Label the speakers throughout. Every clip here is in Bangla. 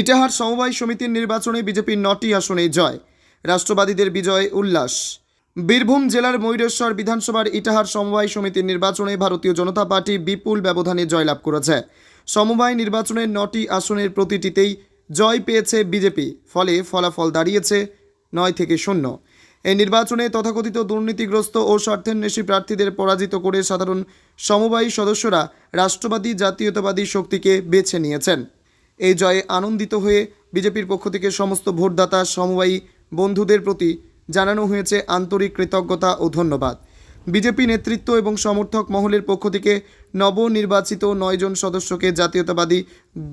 Speaker 1: ইটাহার সমবায় সমিতির নির্বাচনে বিজেপির নটি আসনে জয়। রাষ্ট্রবাদীদের বিজয় উল্লাস। বীরভূম জেলার ময়ূরেশ্বর বিধানসভার ইটাহার সমবায় সমিতির নির্বাচনে ভারতীয় জনতা পার্টি বিপুল ব্যবধানে জয়লাভ করেছে। সমবায় নির্বাচনের নটি আসনের প্রতিটিতেই জয় পেয়েছে বিজেপি, ফলে ফলাফল দাঁড়িয়েছে নয় থেকে শূন্য। এই নির্বাচনে তথাকথিত দুর্নীতিগ্রস্ত ও স্বার্থান্বেষী প্রার্থীদের পরাজিত করে সাধারণ সমবায়ী সদস্যরা রাষ্ট্রবাদী, জাতীয়তাবাদী শক্তিকে বেছে নিয়েছেন। এই জয়ে আনন্দিত হয়ে বিজেপির পক্ষ থেকে সমস্ত ভোটদাতা, সমবায়ী বন্ধুদের প্রতি জানানো হয়েছে আন্তরিক কৃতজ্ঞতা ও ধন্যবাদ। বিজেপি নেতৃত্ব এবং সমর্থক মহলের পক্ষ থেকে নবনির্বাচিত নয়জন সদস্যকে জাতীয়তাবাদী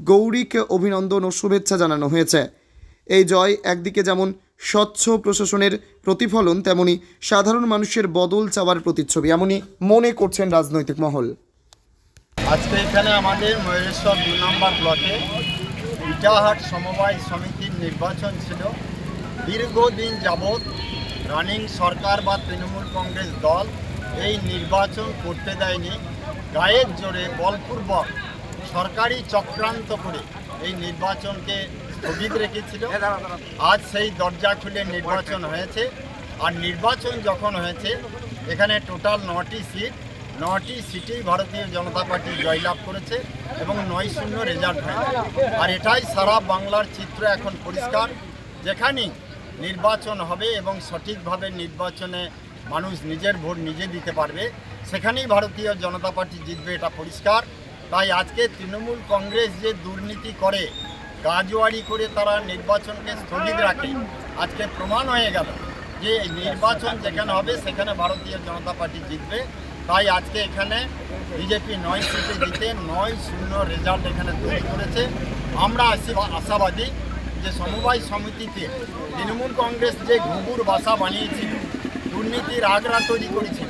Speaker 1: গৌরীকে অভিনন্দন ও শুভেচ্ছা জানানো হয়েছে। এই জয় একদিকে যেমন স্বচ্ছ প্রশাসনের প্রতিফলন, তেমনি সাধারণ মানুষের বদল চাওয়ার প্রতিচ্ছবি, এমনই মনে করছেন রাজনৈতিক মহল।
Speaker 2: আজকে এখানে আমাদের ময়ূরেশ্বর দু নম্বর ব্লকে ইটাহাট সমবায় সমিতির নির্বাচন ছিল। দীর্ঘদিন যাবৎ রানিং সরকার বা তৃণমূল কংগ্রেস দল এই নির্বাচন করতে দেয়নি। গায়ের জোরে বলপূর্বক সরকারি চক্রান্ত করে এই নির্বাচনকে স্থগিত রেখেছিল। আজ সেই দরজা খুলে নির্বাচন হয়েছে। আর নির্বাচন যখন হয়েছে, এখানে টোটাল নটি সিট নটি সিটেই ভারতীয় জনতা পার্টি জয়লাভ করেছে এবং নয় শূন্য রেজাল্ট হয়েছে আর এটাই সারা বাংলার চিত্র এখন পরিষ্কার, যেখানেই নির্বাচন হবে এবং সঠিকভাবে নির্বাচনে মানুষ নিজের ভোট নিজে দিতে পারবে, সেখানেই ভারতীয় জনতা পার্টি জিতবে, এটা পরিষ্কার। তাই আজকে তৃণমূল কংগ্রেস যে দুর্নীতি করে, গাজোয়ারি করে তারা নির্বাচনকে স্থগিত রাখে, আজকে প্রমাণ হয়ে গেল যে নির্বাচন যেখানে হবে, সেখানে ভারতীয় জনতা পার্টি জিতবে। তাই আজকে এখানে বিজেপি নয় সিটে জিতে নয় শূন্য রেজাল্ট এখানে তৈরি করেছে আমরা আশি- আশাবাদী যে সমবায় সমিতিতে তৃণমূল কংগ্রেস যে ঘুঘুর বাসা বানিয়েছিল, দুর্নীতির আগ্রা তৈরি করেছিল,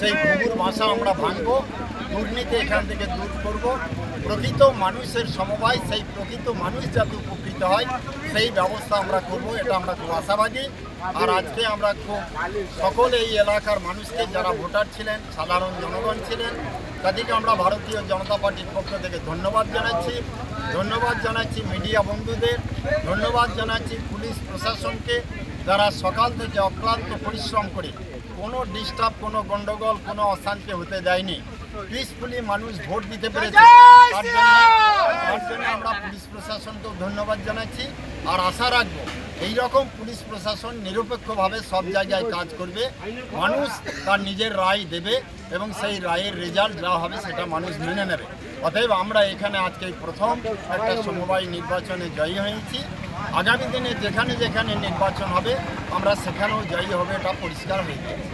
Speaker 2: সেই ঘুঘুর বাসা আমরা ভাঙব, দুর্নীতি এখান থেকে দূর করব। প্রকৃত মানুষের সমবায়, সেই প্রকৃত মানুষ যাতে উপকৃত হয়, সেই ব্যবস্থা আমরা করব, এটা আমরা খুব আশাবাদী। আর আজকে আমরা খুব সকল এই এলাকার মানুষকে, যারা ভোটার ছিলেন, সাধারণ জনগণ ছিলেন, তাদেরকে আমরা ভারতীয় জনতা পার্টির পক্ষ থেকে ধন্যবাদ জানাচ্ছি। ধন্যবাদ জানাচ্ছি মিডিয়া বন্ধুদের, ধন্যবাদ জানাচ্ছি পুলিশ প্রশাসনকে, যারা সকাল থেকে অক্লান্ত পরিশ্রম করে কোনো ডিস্টার্ব, কোনো গন্ডগোল কোনো অশান্তি হতে দেয়নি। পিসফুলি মানুষ ভোট দিতে পেরেছে। তার জন্য তার জন্য আমরা পুলিশ প্রশাসনকেও ধন্যবাদ জানাচ্ছি আর আশা রাখব এই রকম পুলিশ প্রশাসন নিরপেক্ষভাবে সব জায়গায় কাজ করবে। মানুষ তার নিজের রায় দেবে এবং সেই রায়ের রেজাল্ট যা হবে সেটা মানুষ মেনে নেবে। অতএব আমরা এখানে আজকে প্রথম একটা সমবায় নির্বাচনে জয়ী হয়েছি। আগামী দিনে যেখানে যেখানে নির্বাচন হবে আমরা সেখানেও জয়ী হবে এটা পরিষ্কার হয়ে যাবে